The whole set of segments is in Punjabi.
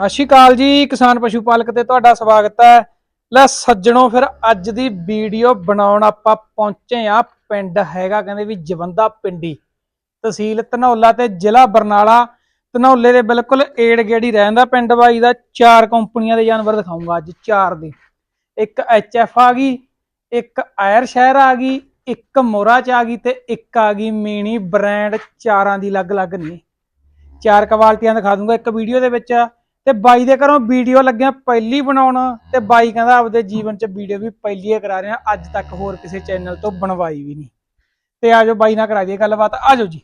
ਸਤਿ ਸ਼੍ਰੀ ਅਕਾਲ ਜੀ, ਕਿਸਾਨ ਪਸ਼ੂ ਪਾਲਕ ਤੇ ਤੁਹਾਡਾ ਸਵਾਗਤ ਹੈ। ਲੈ ਸੱਜਣੋ, ਫਿਰ ਅੱਜ ਦੀ ਵੀਡੀਓ ਬਣਾਉਣ ਆਪਾਂ ਪਹੁੰਚੇ ਆ ਪਿੰਡ ਹੈਗਾ ਕਹਿੰਦੇ ਵੀ ਜਵੰਦਾ ਪਿੰਡੀ। ਤਹਿਸੀਲ ਧਨੌਲਾ ਤੇ ਜ਼ਿਲ੍ਹਾ ਬਰਨਾਲਾ। ਧਨੌਲੇ ਦੇ ਬਿਲਕੁਲ ਏੜ ਗੇੜੀ ਰਹਿੰਦਾ ਪਿੰਡ ਬਾਈ ਦਾ। ਚਾਰ ਕੰਪਨੀਆਂ ਦੇ ਜਾਨਵਰ ਦਿਖਾਉਂਗਾ ਅੱਜ ਚਾਰ ਦੇ। ਇੱਕ ਐਫ ਆ ਗਈ, ਇੱਕ ਆਇਰ ਸ਼ਹਿਰ ਆ ਗਈ, ਇੱਕ ਮੋਰਾ ਚ ਆ ਗਈ ਤੇ ਇੱਕ ਆ ਗਈ ਮੀਣੀ ਬ੍ਰਾਂਡ ਚਾਰਾਂ ਦੀ ਅਲੱਗ-ਅਲੱਗ ਨਹੀਂ ਚਾਰ ਕੁਆਲਟੀਆਂ ਦਿਖਾ ਦੂੰਗਾ ਇੱਕ ਵੀਡੀਓ ਦੇ ਵਿੱਚ। ਤੇ ਬਾਈ ਦੇ ਘਰੋਂ ਵੀਡੀਓ ਲੱਗਿਆ ਪਹਿਲੀ ਬਣਾਉਣ ਤੇ ਬਾਈ ਕਹਿੰਦਾ ਆਪਦੇ ਜੀਵਨ 'ਚ ਵੀਡੀਓ ਵੀ ਪਹਿਲੀ ਹੀ ਕਰਾ ਰਿਹਾ ਅੱਜ ਤੱਕ ਹੋਰ ਕਿਸੇ ਚੈਨਲ ਤੋਂ ਬਣਵਾਈ ਵੀ ਨਹੀਂ। ਤੇ ਆਜੋ ਬਾਈ ਨਾਲ ਕਰਾ ਦਈਏ ਗੱਲਬਾਤ ਆਜੋ ਜੀ।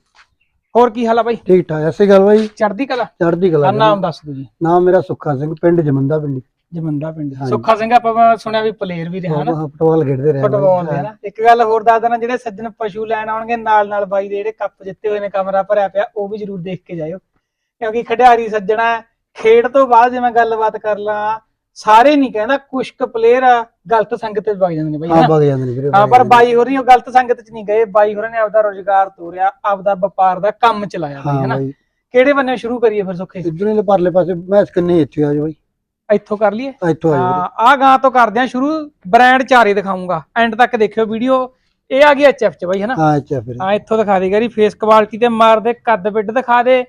ਹੋਰ ਕੀ ਹਾਲ ਆ ਬਾਈ? ਠੀਕ ਠਾਕ ਐਸੀ ਗੱਲ ਬਾਈ। ਚੜ੍ਹਦੀ ਕਲਾ? ਚੜ੍ਹਦੀ ਕਲਾ। ਨਾਮ ਦੱਸ ਦਿਓ ਜੀ। ਨਾਮ ਮੇਰਾ ਸੁੱਖਾ ਸਿੰਘ ਪਿੰਡ ਜਮੰਦਾ ਪਿੰਡੀ। ਜਮੰਦਾ ਪਿੰਡ। ਸੁੱਖਾ ਸਿੰਘ ਆਪਾਂ ਸੁਣਿਆ ਵੀ ਪਲੇਅਰ ਵੀ ਰਿਹਾ ਨਾ। ਫੁੱਟਬਾਲ ਖੇਡਦੇ ਰਹੇ ਫੁੱਟਬਾਲ ਦੇ ਨਾ। ਇੱਕ ਗੱਲ ਹੋਰ ਦੱਸ ਦੇਣਾ ਜਿਹੜੇ ਸੱਜਣ ਪਸ਼ੂ ਲੈਣ ਆਉਣਗੇ ਨਾਲ ਨਾਲ ਬਾਈ ਦੇ ਜਿਹੜੇ ਕੱਪ ਜਿੱਤੇ ਹੋਏ ਨੇ ਕਮਰਾ ਭਰਿਆ ਪਿਆ ਉਹ ਵੀ ਜਰੂਰ ਦੇਖ ਕੇ ਜਾਇਓ। ਕਿਉਂਕਿ ਖਿਡਾਰੀ ਸੱਜਣਾ ਖੇਡ ਤੋਂ ਬਾਅਦ ਜੇ ਮੈਂ ਗੱਲਬਾਤ ਕਰ ਲਾਂ ਸਾਰੇ ਨਹੀਂ ਕਹਿੰਦਾ ਕੁਝ ਕੁ ਪਲੇਅਰ ਗਲਤ ਸੰਗਤ ਵਿੱਚ ਵਗ ਜਾਂਦੇ ਨੇ ਬਾਈ ਹਾਂ? ਵਗ ਜਾਂਦੇ ਨੇ ਵੀਰੇ ਹਾਂ ਪਰ ਬਾਈ ਹੋਰੀ ਉਹ ਗਲਤ ਸੰਗਤ ਚ ਨਹੀਂ ਗਏ ਬਾਈ ਹੋਰਾਂ ਨੇ ਆਪਦਾ ਰੋਜ਼ਗਾਰ ਤੋਰਿਆ ਆਪਦਾ ਵਪਾਰ ਦਾ ਕੰਮ ਚਲਾਇਆ। ਬਾਈ ਹਾਂ ਹਨਾ? ਕਿਹੜੇ ਬੰਨੇ ਸ਼ੁਰੂ ਕਰੀਏ ਫਿਰ ਸੁੱਖੇ? ਇਧਰੋਂ ਨੇ ਪਰਲੇ ਪਾਸੇ ਮੈਂ ਕਿੰਨੇ ਇੱਥੇ ਆ ਜਾ ਬਾਈ। ਇੱਥੋਂ ਕਰ ਲਈਏ? ਇੱਥੋਂ ਆ ਜਾ ਹਾਂ ਆ ਗਾਂ ਤੋਂ ਕਰਦੇ ਆ ਸ਼ੁਰੂ ਬ੍ਰਾਂਡ ਚਾਰੇ ਦਿਖਾਉਂਗਾ। ਐਂਡ ਤੱਕ ਦੇਖਿਓ ਵੀਡੀਓ ਇਹ ਆ ਗਈ ਐਚਐਫ ਚ ਬਾਈ ਹਨਾ? ਹਾਂ ਫਿਰ। ਹਾਂ ਇੱਥੋਂ ਦਿਖਾ ਦੇ ਗਰੀ ਫੇਸ ਕੁਆਲਿਟੀ ਤੇ ਮਾਰਦੇ ਕੱਦ ਬਿੱਡ ਦਿਖਾ ਦੇ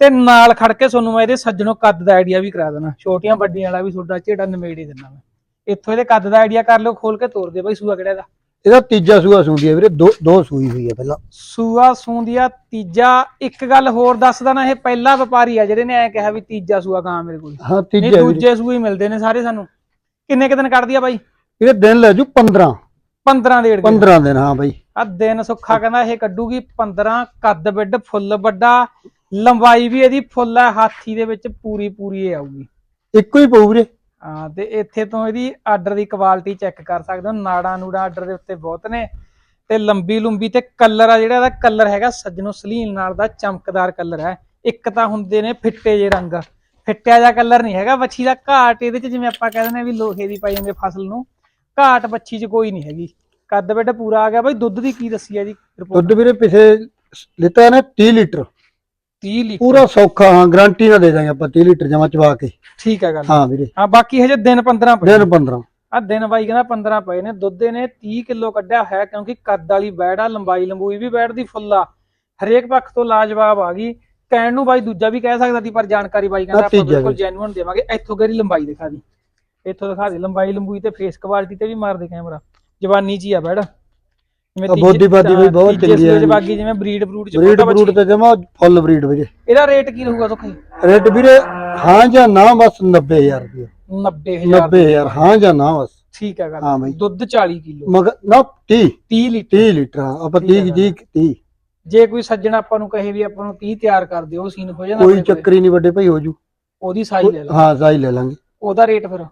ਤੇ ਨਾਲ ਖੜ ਕੇ ਤੁਹਾਨੂੰ ਮੈਂ ਇਹਦੇ ਸੱਜਣੋਂ ਕੱਦ ਦਾ ਆਈਡੀਆ ਵੀ ਕਰਾ ਦੇਣਾ। ਛੋਟੀਆਂ ਵੱਡੀਆਂ ਵਾਲਾ ਵੀ ਤੁਹਾਡਾ ਝੇੜਾ ਨਿਮੇੜ ਹੀ ਦਿੰਦਾ ਮੈਂ। ਇੱਥੋਂ ਇਹਦੇ ਕੱਦ ਦਾ ਆਈਡੀਆ ਕਰ ਲਿਓ ਖੋਲ ਕੇ ਤੋਰ ਦੇ ਬਾਈ ਸੂਆ ਕਿਹੜਾ ਦਾ ਇਹਦਾ ਤੀਜਾ ਸੂਆ ਸੁੰਦੀ ਹੈ ਵੀਰੇ ਦੋ ਦੋ ਸੂਈ ਹੋਈ ਹੈ ਪਹਿਲਾਂ। ਸੂਆ ਸੂੰਦੀਆ ਤੀਜਾ ਇੱਕ ਗੱਲ ਹੋਰ ਦੱਸਦਾ ਨਾ ਇਹ ਪਹਿਲਾ ਵਪਾਰੀ ਆ ਜਿਹੜੇ ਨੇ ਐ ਕਿਹਾ ਵੀ ਤੀਜਾ ਸੂਆ ਗਾਂ ਮੇਰੇ ਕੋਲ। ਹਾਂ ਨਹੀਂ ਤੀਜਾ ਵੀਰੇ। ਦੂਜੇ ਸੂਏ ਹੀ ਮਿਲਦੇ ਨੇ ਸਾਰੇ ਸਾਨੂੰ। ਕਿੰਨੇ ਕੁ ਦਿਨ ਕੱਢਦੀ ਆ ਬਾਈ? ਇਹਦੇ ਦਿਨ ਲੈ ਜੂ 15 15 ਡੇਢ ਕੁ। 15 ਦਿਨ ਹਾਂ ਬਾਈ। ਆ ਦਿਨ ਸੁੱਖਾ ਕਹਿੰਦਾ ਇਹ ਕੱਢੂਗੀ 15 ਕੱਦ ਬਿੱਡ ਫੁੱਲ ਵੱਡਾ ਲੰਬਾਈ ਵੀ ਇਹਦੀ ਫੁੱਲ ਹੈ ਹਾਥੀ ਦੇ ਵਿੱਚ ਪੂਰੀ ਪੂਰੀ ਇਹ ਆਊਗੀ। ਇੱਕੋ ਹੀ ਪਊ ਵੀਰੇ। ਹਾਂ ਤੇ ਇੱਥੇ ਤੋਂ ਇਹਦੀ ਆਰਡਰ ਦੀ ਕੁਆਲਿਟੀ ਚੈੱਕ ਕਰ ਸਕਦੇ ਹੋ। ਨਾੜਾਂ ਨੂੜਾਂ ਆਰਡਰ ਦੇ ਉੱਤੇ ਬਹੁਤ ਨੇ। ਤੇ ਲੰਬੀ ਲੰਬੀ ਤੇ ਕਲਰ ਆ ਜਿਹੜਾ ਇਹਦਾ ਕਲਰ ਹੈਗਾ ਸੱਜਣੋ ਸਲੀਨ ਨਾਲ ਦਾ ਚਮਕਦਾਰ ਕਲਰ ਹੈ। ਇੱਕ ਤਾਂ ਹੁੰਦੇ ਨੇ ਫਿੱਟੇ ਜੇ ਰੰਗ। ਫਿੱਟਿਆ ਜਿਹਾ ਕਲਰ ਨਹੀਂ ਹੈਗਾ। ਬੱਚੀ ਦਾ ਘਾਟ ਇਹਦੇ ਚ ਜਿਵੇਂ ਆਪਾਂ ਕਹਿੰਦੇ ਨੇ ਵੀ ਲੋਹੇ ਦੀ ਪਾਈ ਜਾਂਦੇ ਫਸਲ ਨੂੰ ਘਾਟ ਬੱਚੀ ਚ ਕੋਈ ਨਹੀਂ ਹੈਗੀ। ਕੱਦ ਬੇਟਾ ਪੂਰਾ ਆ ਗਿਆ। ਬਾਈ ਦੁੱਧ ਦੀ ਕੀ ਦੱਸੀ ਆ ਜੀ ਰਿਪੋਰਟ ਦੁੱਧ ਵੀਰੇ ਪਿਛੇ ਲਿੱਤਾ ਇਹਨੇ 30 ਲੀਟਰ। 30 ਲੀਟਰ। ਪੂਰਾ ਸੌਖਾ ਹਾਂ ਗਾਰੰਟੀ ਨਾਲ ਦੇ ਦਾਂਗੇ ਆਪਾਂ 30 ਲੀਟਰ ਜਮਾ ਚਵਾ ਕੇ। ਠੀਕ ਹੈ ਗੱਲ। ਹਾਂ ਵੀਰੇ। ਹਾਂ ਬਾਕੀ ਹਜੇ ਦਿਨ 15 ਪਏ। ਦਿਨ 15 ਆ ਦਿਨ ਬਾਈ ਕਹਿੰਦਾ 15 ਪਏ ਨੇ ਦੁੱਧ ਨੇ 30 ਕਿਲੋ ਕੱਢਿਆ ਹੈ ਕਿਉਂਕਿ ਕੱਦ ਵਾਲੀ ਬੈੜ ਆ ਲੰਬਾਈ ਲੰਬੂਈ ਵੀ ਬੈੜ ਦੀ ਫੁੱਲ ਆ। ਹਰੇਕ ਪੱਖ ਤੋਂ ਲਾਜਵਾਬ ਆ ਗਈ। ਕਹਿਣ ਨੂੰ ਬਾਈ ਦੂਜਾ ਵੀ ਕਹਿ ਸਕਦਾ ਸੀ ਪਰ ਜਾਣਕਾਰੀ ਬਾਈ ਕਹਿੰਦਾ ਆਪਾਂ ਬਿਲਕੁਲ। ਜੈਨੂਇਨ ਦੇਵਾਂਗੇ। ਇੱਥੋਂ ਗਰੀ ਲੰਬਾਈ ਦਿਖਾ ਦੀ? ਇੱਥੋਂ ਦਿਖਾ ਦੇ ਲੰਬਾਈ ਲੰਬੂਈ ਤੇ ਫੇਸ ਕੁਆਲਿਟੀ ਤੇ ਵੀ ਮਾਰ ਦੇ ਕੈਮਰਾ ਜਵਾਨੀ ਹੀ ਆ ਬੈੜ ਜਿਵੇਂ ਤੀਜੇ- ਬੋਦੀ ਬਾਦੀ ਵੀ ਹਾਂ, ਬਹੁਤ ਤੀਜੇ ਚੰਗੀ ਆ ਸੂਏ ਚ ਜੀ। ਬਾਕੀ ਜਿਵੇਂ ਬਰੀਡ ਬਰੂਡ ਚ ਬਰੀਡ ਬੱਚੀ। ਤੇ ਜਮਾ ਫੁੱਲ ਬਰੀਡ ਵੀਰੇ। ਇਹਦਾ ਰੇਟ ਕੀ ਰਹੂਗਾ ਸੁਖੀ ਰੇਟ ਵੀਰੇ ਹਾਂ ਜਾਂ ਨਾ ਬਸ 90000 ਰੁਪਏ। 90000 90000 ਹਾਂ ਜਾਂ ਨਾ ਬਸ। ਠੀਕ ਹੈ ਗੱਲ। ਹਾਂ ਬਾਈ। ਦੁੱਧ 40 ਕਿਲੋ। ਮਗਰ ਨਾ 30 30 ਲੀਟਰ। 30 ਲੀਟਰ ਹਾਂ, ਆਪਾਂ ਠੀਕ ਹੈ 30 ਜੀ 30 ਜੇ ਕੋਈ ਸੱਜਣ ਆਪਾਂ ਨੂੰ ਕਹੇ ਵੀ ਆਪਾਂ ਨੂੰ 30 ਤਿਆਰ ਕਰ ਦਿਓ ਸੀਨ ਹੋ ਜਾਂਦਾ ਕੋਈ ਆਪਣੇ ਕੋਲੇ। ਚੱਕਰ ਹੀ ਨਹੀਂ ਵੱਡੇ ਭਾਈ ਹੋ ਜੂ। ਉਹਦੀ ਸਾਈ ਲੈ ਲਓ ਹਾਂ ਸਾਈ ਲੈ ਲਾਂਗੇ। ਉਹਦਾ ਰੇਟ ਫਿਰ?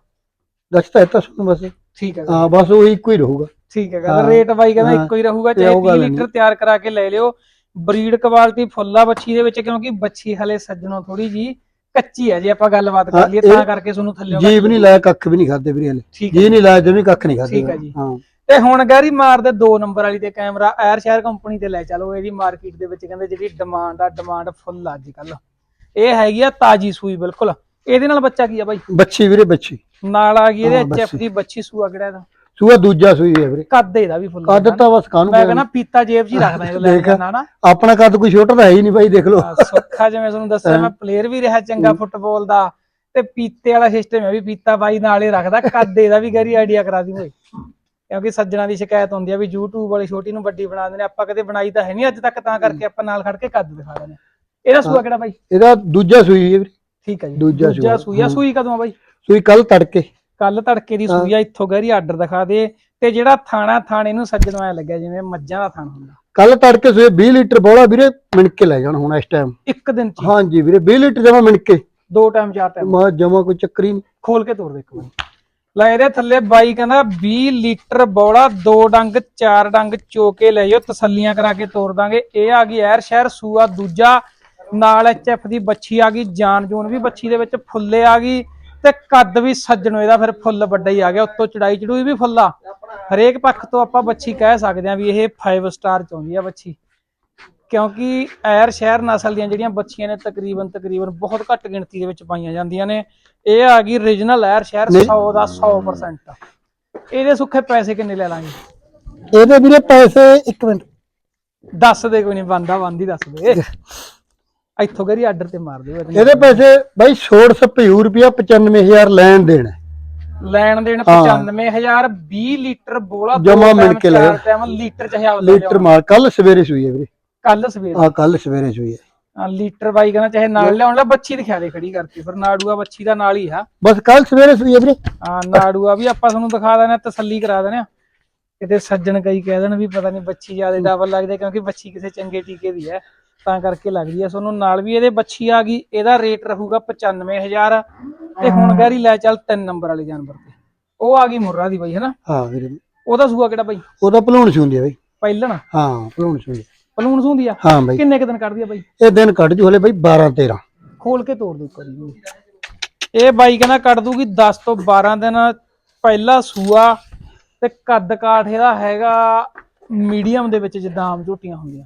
ਦੱਸਤਾ ਇਹ ਤਾਂ ਸੁਣ ਬਸ। ਠੀਕ ਹੈ ਗੱਲ। ਹਾਂ ਬਸ ਉਹ ਇੱਕੋ ਹੀ ਰਹੂਗਾ। ਠੀਕ ਹੈ ਹਾਂ। ਰੇਟ ਬਾਈ ਕਹਿੰਦਾ। ਇੱਕੋ ਹੀ ਰਹੂਗਾ ਚਾਹੇ ਉਹ 30 ਗੱਲ ਲੀਟਰ। ਤਿਆਰ ਕਰਾ ਕੇ ਲੈ ਲਿਓ ਬਰੀਡ ਕੁਆਲਿਟੀ ਫੁੱਲਾ ਬੱਚੀ ਦੇ ਵਿੱਚ ਕਿਉਂਕਿ ਬੱਚੀ ਹਲੇ ਸੱਜਣੋਂ ਥੋੜੀ ਜੀ ਕੱਚੀ ਹੈ ਜੇ ਆਪਾਂ ਗੱਲਬਾਤ ਕਰ ਲਈਏ ਤਾਂ ਕਰਕੇ ਤੁਹਾਨੂੰ ਥੱਲੇ ਜੀਬ ਨਹੀਂ ਲਾਇਆ ਕੱਖ ਵੀ ਨਹੀਂ ਖਾਦੇ ਵੀਰੇ ਹਲੇ ਜੀ ਨਹੀਂ ਲਾਇਆ ਜਮੀ ਕੱਖ ਨਹੀਂ ਖਾਦੇ ਠੀਕ ਹੈ ਜੀ। ਹਾਂ ਤੇ ਹੁਣ ਗੈਰੀ ਮਾਰਦੇ 2 ਨੰਬਰ ਵਾਲੀ ਤੇ ਕੈਮਰਾ ਐਰ ਸ਼ਹਿਰ ਕੰਪਨੀ ਤੇ ਲੈ ਚਲੋ ਇਹਦੀ ਮਾਰਕੀਟ ਦੇ ਵਿੱਚ ਕਹਿੰਦੇ ਜਿਹੜੀ ਡਿਮਾਂਡ ਆ ਡਿਮਾਂਡ ਫੁੱਲ ਅੱਜ ਕੱਲ ਇਹ ਹੈਗੀ ਆ ਤਾਜੀ ਸੂਈ ਬਿਲਕੁਲ ਇਹਦੇ ਨਾਲ ਬੱਚਾ ਕੀ ਆ ਬਾਈ ਬੱਚੀ ਵੀਰੇ ਬੱਚੀ ਨਾਲ ਆ ਗਈ ਇਹਦੇ ਐਚਐਫ। ਦੀ ਬੱਚੀ ਸੂਆ ਕਿਹੜਾ ਇਹਦਾ ਸੂਆ ਦੂਜਾ ਸੂਈ ਹੈ ਵੀਰੇ। ਕੱਦ ਇਹਦਾ ਵੀ ਫੁੱਲ ਕੱਦ ਤਾਂ ਬਸ ਕਾਹਨੂੰ ਮੈਂ ਕਹਿੰਦਾ ਪੀਤਾ ਜੇਬ 'ਚ ਹੀ ਰੱਖਦਾ ਇਹ ਲੈ ਦੇਖ। ਨਾ ਆਪਣਾ ਕੱਦ ਕੋਈ ਛੋਟਾ ਤਾਂ ਹੈ ਹੀ ਨਹੀਂ ਭਾਈ ਦੇਖ ਲਓ। ਆਹ ਸੁੱਖਾ ਜਿਵੇਂ ਤੁਹਾਨੂੰ ਦੱਸਿਆ ਮੈਂ ਪਲੇਅਰ ਵੀ ਰਿਹਾ ਚੰਗਾ ਫੁੱਟਬਾਲ ਦਾ। ਤੇ ਪੀਤੇ ਵਾਲਾ ਸਿਸਟਮ ਹੈ ਵੀ ਪੀਤਾ ਬਾਈ ਨਾਲ ਹੀ ਰੱਖਦਾ। ਕੱਦ ਇਹਦਾ ਵੀ ਗਰੀ ਆਈਡੀਆ ਕਰਾ ਦੀ ਓਏ ਕਿਉਂਕਿ ਸੱਜਣਾ ਦੀ ਸ਼ਿਕਾਇਤ ਹੁੰਦੀ ਆ ਵੀ YouTube ਵਾਲੀ ਛੋਟੀ ਨੂੰ ਵੱਡੀ ਬਣਾ ਦਿੰਦੇ ਨੇ ਆਪਾਂ ਕਦੇ ਬਣਾਈ ਤਾਂ ਹੈ ਨਹੀਂ ਅੱਜ ਤੱਕ ਤਾਂ ਕਰਕੇ ਆਪਾਂ ਨਾਲ ਖੜ ਕੇ ਕੱਦ ਦਿਖਾ ਦਿੰਦੇ ਹਾਂ। ਇਹਦਾ ਸੂਆ ਕਿਹੜਾ ਬਾਈ? ਇਹਦਾ ਦੂਜਾ ਸੂਈ ਹੈ ਵੀਰੇ। ਠੀਕ ਹੈ ਜੀ। ਦੂਜਾ ਸੂਆ। ਸੂਈ ਆ। ਸੂਈ ਕਦੋਂ ਆ ਬਾਈ? ਸੂਈ ਕੱਲ ਤੜਕੇ। ਕੱਲ ਤੜਕੇ ਦੀ ਸੂਈ ਆ ਇੱਥੋਂ ਗਰੀ ਆਰਡਰ ਦਿਖਾ ਦੇ ਤੇ ਜਿਹੜਾ ਥਾਣਾ ਥਾਣੇ ਨੂੰ ਸੱਜਣੋਂ ਐ ਲੱਗਿਆ ਜਿਵੇਂ ਮੱਝਾਂ ਦਾ ਥਾਣਾ ਹੁੰਦਾ। ਕੱਲ ਤੜਕੇ ਸੂਏ 20 ਲੀਟਰ ਬੋਲਾ ਵੀਰੇ ਮਿਣ ਕੇ ਲੈ ਜਾਣ ਹੁਣ ਇਸ ਟਾਈਮ ਇੱਕ ਦਿਨ ਚ ਹਾਂਜੀ ਵੀਰੇ 20 ਲੀਟਰ ਜਮਾ ਮਿਣ ਕੇ ਦੋ ਟਾਈਮ ਚਾਰ ਟਾਈਮ। ਮਾ ਜਮਾ ਕੋਈ ਚੱਕਰ ਨਹੀਂ। ਖੋਲ ਕੇ ਤੋੜ ਦੇ ਇੱਕ ਵਾਰ। ਲੈ ਇਹਦੇ ਥੱਲੇ ਬਾਈ ਕਹਿੰਦਾ 20 ਲੀਟਰ ਬੌਲਾ ਦੋ ਡੰਗ ਚਾਰ ਡੰਗ ਚੋ ਕੇ ਲੈ ਜਾਓ ਤਸੱਲੀਆਂ ਕਰਾ ਕੇ ਤੋੜ ਦਾਂਗੇ। ਇਹ ਆ ਗਈ ਐਰ ਸ਼ਹਿਰ ਸੂਆ ਦੂਜਾ ਨਾਲ ਐਚਐਫ ਦੀ ਬੱਚੀ ਆ ਗਈ ਜਾਨ ਜੂਨ ਵੀ ਬੱਚੀ ਦੇ ਵਿੱਚ ਫੁੱਲੇ ਆ ਗਈ। ਤੇ ਕੱਦ ਵੀ ਸੱਜਣੋ ਇਹਦਾ ਫਿਰ ਫੁੱਲ ਵੱਡਾ ਹੀ ਆ ਗਿਆ ਉੱਤੋਂ ਚੜਾਈ ਚੜੂਈ ਵੀ ਫੁੱਲਾ ਹਰੇਕ ਪੱਖ ਤੋਂ ਆਪਾਂ ਬੱਚੀ ਕਹਿ ਸਕਦੇ ਆ ਵੀ ਇਹ 5 ਸਟਾਰ ਚ ਆਉਂਦੀ ਆ ਬੱਚੀ ਕਿਉਂਕਿ ਐਰ ਸ਼ਹਿਰ ਨਸਲ ਦੀਆਂ ਜਿਹੜੀਆਂ ਬੱਚੀਆਂ ਨੇ ਤਕਰੀਬਨ ਤਕਰੀਬਨ ਬਹੁਤ ਘੱਟ ਗਿਣਤੀ ਦੇ ਵਿੱਚ ਪਾਈਆਂ ਜਾਂਦੀਆਂ ਨੇ। ਇਹ ਆ ਗਈ ਰੀਜਨਲ ਐਰ ਸ਼ਹਿਰ ਨਹੀਂ। 100 ਦਾ 100% ਇਹਦੇ ਸੁੱਖੇ ਪੈਸੇ ਕਿੰਨੇ ਲੈ ਲਾਂਗੇ? ਇਹਦੇ ਵੀਰੇ ਪੈਸੇ ਇੱਕ ਮਿੰਟ। ਦੱਸ ਦੇ ਕੋਈ ਨਹੀਂ ਬੰਦਾ ਬੰਦੀ ਦੱਸ ਦੇ। ਇੱਥੋਂ ਕਰੀ ਆਰਡਰ ਤੇ ਮਾਰ ਦਿਓ ਇਹਦੇ ਪੈਸੇ ਬਾਈ ਛੋੜ ਸਪਿਊ ਰੁਪਿਆ 95000 ਲੈਣ ਦੇਣ। ਹੈ। ਲੈਣ ਦੇਣ ਹਾਂ। 95000 20 ਲੀਟਰ ਬੋਲਾ ਜਮਾਂ ਮਿਣ ਕੇ ਲੈ। ਲੀਟਰ ਚ ਹਜ਼ਾਰ ਲੀਟਰ ਮਾਲ ਕੱਲ ਸਵੇਰੇ ਸੂਈ ਹੈ ਵੀਰੇ। ਕੱਲ ਸਵੇਰ। ਆ ਕੱਲ ਸਵੇਰੇ ਸੂਈ ਹੈ। ਹਾਂ, ਲੀਟਰ ਬਾਈ ਕਹਿੰਦਾ ਚਾਹੇ ਨਾਲ ਲਿਆਉਣ ਦਾ ਬੱਚੀ ਦਿਖਾ ਦੇ ਖੜੀ ਕਰਕੇ ਫਿਰ ਨਾੜੂਆ ਬੱਚੀ ਦਾ ਨਾਲ ਹੀ ਆ। ਬਸ ਕੱਲ ਸਵੇਰੇ ਸੂਈ ਹੈ ਵੀਰੇ। ਹਾਂ ਨਾੜੂਆ ਵੀ ਆਪਾਂ ਤੁਹਾਨੂੰ ਦਿਖਾ ਦੇਣਾ ਤਸੱਲੀ ਕਰਾ ਦੇਣਾ। ਕਿਤੇ ਸੱਜਣ ਕਈ ਕਹਿ ਦੇਣ ਵੀ ਪਤਾ ਨਹੀਂ ਬੱਚੀ ਜ਼ਿਆਦਾ ਡਬਲ ਲੱਗਦੇ ਕਿਉਂਕਿ ਬੱਚੀ ਕਿਸੇ ਚੰਗੇ ਟੀਕੇ ਦੀ ਹੈ। ਤਾਂ ਕਰਕੇ ਲੱਗਦੀ ਹੈ ਤੁਹਾਨੂੰ ਨਾਲ ਵੀ ਇਹਦੇ ਬੱਚੀ ਆ ਗਈ। ਇਹਦਾ ਰੇਟ ਰਹੂਗਾ 95000 ਤੇ ਹੁਣ ਗੈਰੀ ਲੈ ਚੱਲ ਤਿੰਨ ਨੰਬਰ ਵਾਲੇ ਜਾਨਵਰ ਤੇ। ਉਹ ਆ ਗਈ ਮੁਰਰਾ ਦੀ ਬਾਈ ਹੈਨਾ? ਹਾਂ ਵੀਰੇ। ਉਹਦਾ ਸੂਆ ਕਿਹੜਾ ਬਾਈ? ਉਹਦਾ ਭਲੂਣ ਸੂੰਦੀ ਹੈ ਬਾਈ। ਪਹਿਲਣ? ਹਾਂ ਭਲੂਣ ਸੂੰਦੀ ਪਲੂਣ ਸੂੰਦੀ ਆ? ਹਾਂ ਬਾਈ। ਕਿੰਨੇ ਕੁ ਦਿਨ ਕੱਢਦੀ ਆ ਬਾਈ? ਇਹ ਦਿਨ ਕੱਢ ਜੂ ਹਲੇ ਬਾਈ 12 13 ਖੋਲ ਕੇ ਤੋੜ ਦੋ ਕਰੀ ਇਹ ਬਾਈ ਕਹਿੰਦਾ ਕੱਢ ਦੂਗੀ 10 ਤੋਂ 12 ਦਿਨ। ਪਹਿਲਾ ਸੂਆ ਤੇ ਕੱਦ ਕਾਠ ਇਹਦਾ ਹੈਗਾ ਮੀਡੀਅਮ ਦੇ ਵਿੱਚ ਜਿੱਦਾਂ ਆਮ ਝੋਟੀਆਂ ਹੁੰਦੀਆਂ।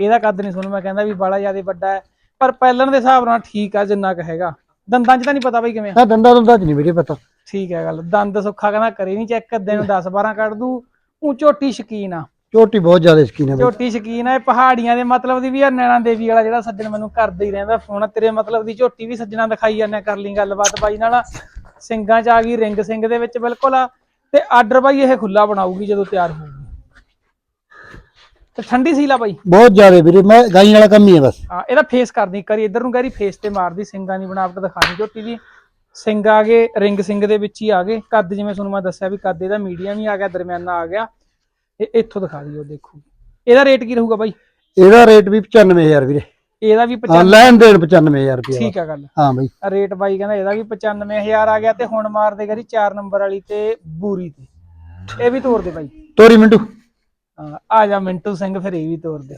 ਇਹਦਾ ਕੱਦ ਨਹੀਂ ਸੁਣ ਮੈਂ ਕਹਿੰਦਾ ਵੀ ਬੜਾ ਜ਼ਿਆਦਾ ਵੱਡਾ ਹੈ। ਪਰ ਪਹਿਲਣ ਦੇ ਹਿਸਾਬ ਨਾਲ ਠੀਕ ਆ ਜਿੰਨਾ ਕੁ ਹੈਗਾ। ਦੰਦਾਂ 'ਚ ਤਾਂ ਨਹੀਂ ਪਤਾ ਬਾਈ ਕਿਵੇਂ ਆ। ਆ ਦੰਦਾ ਦੰਦਾ ਚ ਨਹੀਂ ਵੀਰੇ ਪਤਾ। ਠੀਕ ਹੈ ਗੱਲ। ਦੰਦ ਸੁੱਖਾ ਕਹਿੰਦਾ ਕਰੇ ਨਹੀਂ ਚੈੱਕ ਦਿਨ 10 12 ਕੱਢ ਦੂ। ਉਹ ਝੋਟੀ ਸ਼ਕੀਨ ਆ। ਝੋਟੀ ਬਹੁਤ ਜ਼ਿਆਦਾ ਸ਼ਕੀਨ ਹੈ ਬਾਈ। ਝੋਟੀ ਸ਼ਕੀਨ ਆ ਇਹ ਪਹਾੜੀਆਂ ਦੇ ਮਤਲਬ ਦੀ ਵੀ ਆ ਨੈਣਾ ਦੇਵੀ ਵਾਲਾ ਜਿਹੜਾ ਸੱਜਣ ਮੈਨੂੰ ਕਰਦਾ ਹੀ ਰਹਿੰਦਾ ਫੋਨ ਤੇਰੇ ਮਤਲਬ ਦੀ ਝੋਟੀ ਵੀ ਸੱਜਣਾ ਦਿਖਾਈ ਜਾਂਦੇ ਕਰ ਲਈ ਗੱਲਬਾਤ ਬਾਈ ਨਾਲ। ਸਿੰਘਾਂ ਚ ਆ ਗਈ ਰਿੰਗ ਸਿੰਘ ਦੇ ਵਿੱਚ ਬਿਲਕੁਲ ਆ। ਤੇ ਆਰਡਰ ਬਾਈ ਇਹ ਖੁੱਲਾ ਬਣਾਊਗੀ ਜਦੋਂ ਤਿਆਰ ਹੋਊਗੀ। ਤੇ ਠੰਡੀ ਸੀਲਾ ਬਾਈ। ਬਹੁਤ ਜ਼ਿਆਦਾ ਵੀਰੇ ਮੈਂ ਗਾਈ ਵਾਲਾ ਕੰਮ ਹੀ ਹੈ ਬਸ। ਹਾਂ ਇਹਦਾ ਫੇਸ ਕਰਦੀ ਕਰੀ ਇਧਰ ਨੂੰ ਕਰੀ ਫੇਸ ਤੇ ਮਾਰਦੀ ਸਿੰਘਾਂ ਦੀ ਬਣਾਵਟ ਦਿਖਾਣੀ ਝੋਟੀ ਦੀ। ਸਿੰਘ ਆ ਗਏ ਰਿੰਗ ਸਿੰਘ ਦੇ ਵਿੱਚ ਹੀ ਆ ਗਏ। ਕੱਦ ਜਿਵੇਂ ਤੁਹਾਨੂੰ ਮੈਂ ਦੱਸਿਆ ਵੀ ਕੱਦ ਇਹਦਾ ਮੀਡੀਅਮ ਹੀ ਆ ਗਿਆ ਦਰਮਿਆਨਾ ਆ ਗਿਆ। ਇਹ ਇੱਥੋਂ ਦਿਖਾ ਦਿਓ ਦੇਖੋ। ਇਹਦਾ ਰੇਟ ਕੀ ਰਹੂਗਾ ਬਾਈ? ਇਹਦਾ ਰੇਟ ਵੀ 95000 ਵੀਰੇ। ਇਹਦਾ ਵੀ ਹਾਂ 95 ਲੈਣ ਦੇਣ 95000 ਰੁਪਿਆ ਠੀਕ ਆ ਗੱਲ। ਹਾਂ ਬਾਈ। ਰੇਟ ਬਾਈ ਕਹਿੰਦਾ ਇਹਦਾ ਵੀ 95000 ਆ ਗਿਆ ਤੇ ਹੁਣ ਮਾਰਦੇ ਕਰੀ 4 ਨੰਬਰ ਵਾਲੀ ਤੇ ਬੂਰੀ ਤੇ। ਇਹ ਵੀ ਤੋੜ ਦੇ ਬਾਈ। ਤੋਰੀ ਮਿੰਟੂ। ਹਾਂ ਆ ਜਾ ਮਿੰਟੂ ਸਿੰਘ ਫਿਰ ਇਹ ਵੀ ਤੋੜ ਦੇ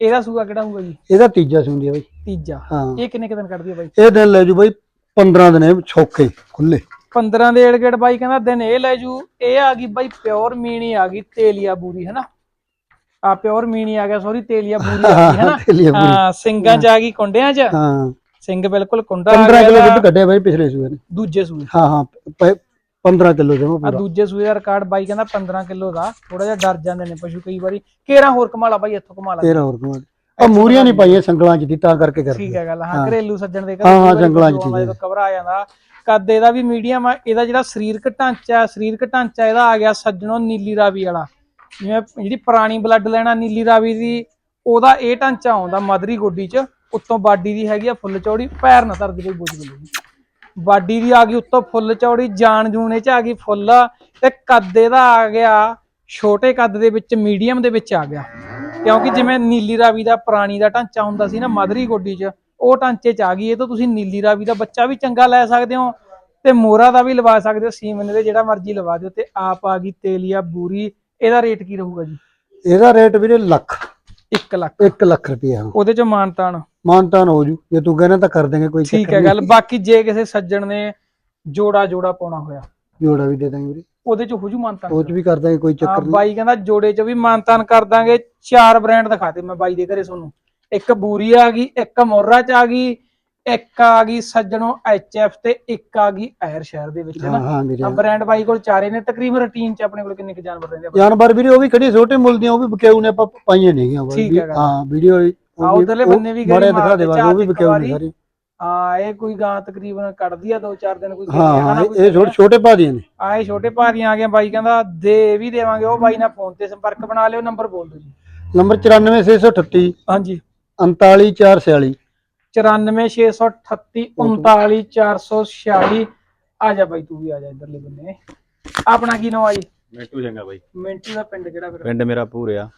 ਇਹਦਾ ਸੂਆ ਕਿਹੜਾ ਹੋਊਗਾ ਜੀ? ਇਹਦਾ ਤੀਜਾ ਸੂੰਦੀ ਬਾਈ। ਤੀਜਾ। ਹਾਂ। ਇਹ ਕਿੰਨੇ ਕੁ ਦਿਨ ਕੱਢਦੀ ਆ ਬਾਈ? ਇਹ ਦਿਨ ਲੈ ਜੂ ਬਾਈ 15 ਦਿਨ ਇਹ ਛੋਕੇ ਖੁੱਲੇ। 15 ਦੇ ਏੜ ਗੇੜ ਬਾਈ ਕਹਿੰਦਾ ਦਿਨ ਇਹ ਲੈ ਜੂ ਇਹ ਆ ਗਈ ਬਾਈ ਪਿਓਰ ਮੀਣੀ ਆ ਗਈ ਤੇਲੀਆ ਬੂਰੀ ਹੈਨਾ? ਆ ਪਿਓਰ ਮੀਣੀ ਆ ਗਿਆ ਸੋਰੀ ਤੇਲੀਆ ਬੂਰੀ ਆ ਗਈ ਹੈਨਾ? ਤੇਲੀਆ ਪੂਰੀ। ਹਾਂ ਸਿੰਘਾਂ ਚ ਆ ਗਈ ਕੁੰਡਿਆਂ ਚ? ਹਾਂ। ਸਿੰਘ ਬਿਲਕੁਲ ਕੁੰਡਾ ਆ 15 ਕਿਲੋ ਗਿਆ ਦੁੱਧ ਕੱਢਿਆ ਬਾਈ ਪਿਛਲੇ ਸੂਏ ਨੇ। ਦੂਜੇ ਸੂਏ। ਹਾਂ ਹਾਂ ਪ- 15 ਕਿਲੋ ਜਮਾ ਆ ਪੂਰਾ। ਦੂਜੇ ਸੂਏ ਦਾ ਰਿਕਾਰਡ ਬਾਈ ਕਹਿੰਦਾ 15 ਕਿਲੋ ਦਾ। ਥੋੜਾ ਜਿਹਾ ਡਰ ਜਾਂਦੇ ਨੇ ਪਸ਼ੂ ਕਈ ਵਾਰੀ। ਕੇਰਾ ਹੋਰ ਕਮਾਲਾ ਬਾਈ ਇੱਥੋਂ ਕਮਾਲਾ ਤੇਰਾ ਹੋਰ ਕਮਾਲ ਆ ਮੂਰੀਆਂ ਨਹੀਂ ਪਾਈਆਂ ਸੰਗਲਾਂ ਚ ਦੀ ਤਾਂ ਕਰਕੇ ਕਰਦੇ। ਠੀਕ ਹੈ ਗੱਲ ਹਾਂ ਘਰੇਲੂ ਸੱਜਣ ਦੇ ਹਾਂ, ਹਾਂ, ਜੰਗਲਾਂ 'ਚ ਚੀਜ਼ਾਂ। ਜਦੋਂ ਕਵਰ ਆ ਜਾਂਦਾ ਕੱਦ ਇਹਦਾ ਵੀ ਮੀਡੀਅਮ ਆ ਇਹਦਾ ਜਿਹੜਾ ਸਰੀਰਕ ਢਾਂਚਾ ਸਰੀਰਕ ਢਾਂਚਾ ਇਹਦਾ ਆ ਗਿਆ ਸੱਜਣੋਂ ਨੀਲੀ ਰਾਵੀ ਵਾਲਾ। ਜਿਵੇਂ ਜਿਹੜੀ ਪੁਰਾਣੀ ਬਲੱਡ ਲੈਣਾ ਨੀਲੀ ਰਾਵੀ ਦੀ ਉਹਦਾ ਇਹ ਢਾਂਚਾ ਆਉਂਦਾ ਮਦਰੀ ਗੋਡੀ ਚ ਉੱਤੋਂ ਬਾਡੀ ਦੀ ਹੈਗੀ ਆ ਫੁੱਲ ਚੌੜੀ ਪੈਰ ਨਾ ਧਰਦੀ ਕੋਈ ਬੁੱਝ ਗਈ ਬਾਡੀ ਦੀ ਆ ਗਈ ਉੱਤੋਂ ਫੁੱਲ ਚੌੜੀ ਜਾਨ ਜੂਨ ਚ ਆ ਗਈ ਫੁੱਲ ਤੇ ਕੱਦ ਇਹਦਾ ਆ ਗਿਆ ਛੋਟੇ ਕੱਦ ਦੇ ਵਿੱਚ ਮੀਡੀਅਮ ਦੇ ਵਿੱਚ ਆ ਗਿਆ। ਕਿਉਂਕਿ ਜਿਵੇਂ ਨੀਲੀ ਰਾਵੀ ਦਾ ਪੁਰਾਣੀ ਦਾ ਢਾਂਚਾ ਹੁੰਦਾ ਸੀ ਨਾ ਮਦਰੀ ਗੋਡੀ 'ਚ ਉਹ ਢਾਂਚੇ 'ਚ ਆ ਗਈ ਇਹ ਤੋਂ ਤੁਸੀਂ ਨੀਲੀ ਰਾਵੀ ਦਾ ਬੱਚਾ ਵੀ ਚੰਗਾ ਲੈ ਸਕਦੇ ਹੋ ਤੇ ਮੋਰਾ ਦਾ ਵੀ ਲਵਾ ਸਕਦੇ ਹੋ ਸੀਮਨ ਦੇ ਜਿਹੜਾ ਮਰਜ਼ੀ ਲਵਾ ਦਿਓ ਤੇ ਆਪ ਆ ਗਈ ਤੇਲੀਆ ਬੂਰੀ ਇਹਦਾ ਰੇਟ ਕੀ ਰਹੂਗਾ ਜੀ? ਇਹਦਾ ਰੇਟ ਵੀਰੇ ਲੱਖ। 1 ਲੱਖ। 1 ਲੱਖ ਰੁਪਇਆ। ਉਹਦੇ 'ਚ ਮਾਨਤਾਨ। ਮਾਨਤਾਨ ਹੋ ਜੂ ਜੇ ਤੂੰ ਕਹਿੰਦਾ ਤਾਂ ਕਰ ਦੇਂਗੇ ਕੋਈ ਠੀਕ ਹੈ ਗੱਲ। ਬਾਕੀ ਜੇ ਕਿਸੇ ਸੱਜਣ ਨੇ ਜੋੜਾ ਜੋੜਾ ਪਾਉਣਾ ਹੋਇਆ ਜੋੜਾ ਵੀ ਦੇ ਦਾਂਗੇ ਵੀਰੇ। ਉਹਦੇ 'ਚ ਹੋ ਜੂ ਮਾਨਤਾਨ ਉਹ ਚ ਵੀ ਕਰ ਦਾਂਗੇ ਕੋਈ ਚੱਕਰ ਨਹੀਂ ਬਾਈ ਕਹਿੰਦਾ ਜੋੜੇ 'ਚ ਵੀ ਮਾਨਤਾਨ ਕਰ ਦਾਂਗੇ। ਚਾਰ ਬ੍ਰਾਂਡ ਦਿਖਾਤੇ ਮੈਂ ਬਾਈ ਦੇ ਘਰੇ ਤੁਹਾਨੂੰ। ਇੱਕ ਬੂਰੀ ਆ ਗਈ ਇੱਕ ਮੋਰਾ 'ਚ ਆ ਗਈ ਇੱਕ ਆ ਗਈ ਸੱਜਣੋ ਐਚਐਫ ਤੇ ਇੱਕ ਆ ਗਈ ਐਰ ਸ਼ਹਿਰ ਦੇ ਵਿੱਚ ਨਾ? ਆ ਬ੍ਰਾਂਡ ਬਾਈ ਕੋਲ ਚਾਰੇ ਨੇ ਤਕਰੀਬਨ ਰੂਟੀਨ 'ਚ ਆਪਣੇ ਕੋਲ ਕਿੰਨੇ ਕੁ ਜਾਨਵਰ ਰਹਿੰਦੇ ਆ ਜਾਨਵਰ ਵੀਰੇ ਉਹ ਵੀ ਕਿਹੜੀ ਛੋਟੇ ਮੁੱਲ ਦੀਆਂ ਉਹ ਵੀ ਵਿਕਿਆਊ ਨੇ ਆਪਾਂ ਪਾਈਆਂ ਗੱਲ। ਹਾਂ ਵੀਡੀਓ ਹਾਂ, ਉਧਰਲੇ ਬੰਨੇ ਵੀ ਮਾਰ ਦਿਖਾ ਦੇ ਉਹ ਵੀ ਚਾਰ ਵਿਕਿਆਊ ਇੱਕ ਨੇ ਵਾਰੀ। ਸਾਰੇ। ਹਾਂ ਇਹ ਕੋਈ ਗਾਂ ਤਕਰੀਬਨ ਕੱਢਦੀ ਆ ਦੋ ਚਾਰ ਦਿਨ ਕੋਈ ਹਾਂ ਇਹ- ਇਹ ਛੋਟੇ ਛੋਟੇ ਪਾ ਦੀਆਂ ਨੇ। ਆਏ ਛੋਟੇ ਭਾਰੀਆਂ ਆ ਗਏ ਬਾਈ ਕਹਿੰਦਾ ਦੇ ਵੀ ਦੇਵਾਂਗੇ ਉਹ ਬਾਈ ਨਾਲ ਫੋਨ ਤੇ ਸੰਪਰਕ ਬਣਾ ਲਿਓ ਨੰਬਰ ਬੋਲ ਦਿਓ ਜੀ। ਨੰਬਰ 94638 ਹਾਂਜੀ। 39446 94638 39446 ਆ ਜਾ ਬਾਈ ਤੂੰ ਵੀ ਆ ਜਾ ਇਧਰਲੇ ਬੰਨੇ। ਆਪਣਾ ਕੀ ਨਾਮ ਆ ਜੀ? ਮਿੰਟੂ ਚੰਗਾ ਬਾਈ। ਮਿੰਟੂ ਦਾ ਪਿੰਡ ਕਿਹੜਾ ਫਿਰ? ਪਿੰਡ ਮੇਰਾ ਪੂਰਿਆ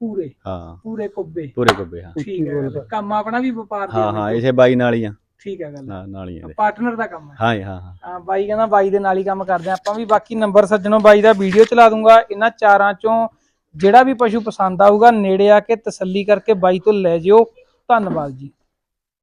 ਪੂਰੇ ਹਾਂ। ਪੂਰੇ ਕੁੱਬੇ। ਪੂਰੇ ਕੁੱਬੇ ਹਾਂ। ਠੀਕ ਹੈ ਗੱਲ। ਕੰਮ ਆਪਣਾ ਵੀ ਵਪਾਰ ਦੀ ਹਾਂ ਹਾਂ ਇਸੇ ਬਾਈ ਨਾਲ ਹੀ ਆ। ਠੀਕ ਹੈ ਗੱਲ। ਨਾਲ ਨਾਲ ਹੀ ਆ ਇਹਦੇ। ਪਾਰਟਨਰ ਦਾ ਕੰਮ ਹੈ। ਹਾਂ ਜੀ, ਹਾਂ ਹਾਂ। ਹਾਂ ਬਾਈ ਕਹਿੰਦਾ ਬਾਈ ਦੇ ਨਾਲ ਹੀ ਕੰਮ ਕਰਦੇ ਆ। ਆਪਾਂ ਵੀ ਬਾਕੀ ਨੰਬਰ ਸੱਜਣੋ ਬਾਈ ਦਾ ਵੀਡੀਓ ਚਲਾ ਦੂੰਗਾ। ਇਹਨਾਂ ਚਾਰਾਂ ਚੋਂ ਜਿਹੜਾ ਵੀ ਪਸ਼ੂ ਪਸੰਦ ਆਊਗਾ ਨੇੜੇ ਆ ਕੇ ਤਸੱਲੀ ਕਰਕੇ ਬਾਈ ਤੋਂ ਲੈ ਜਿਓ। ਧੰਨਵਾਦ ਜੀ।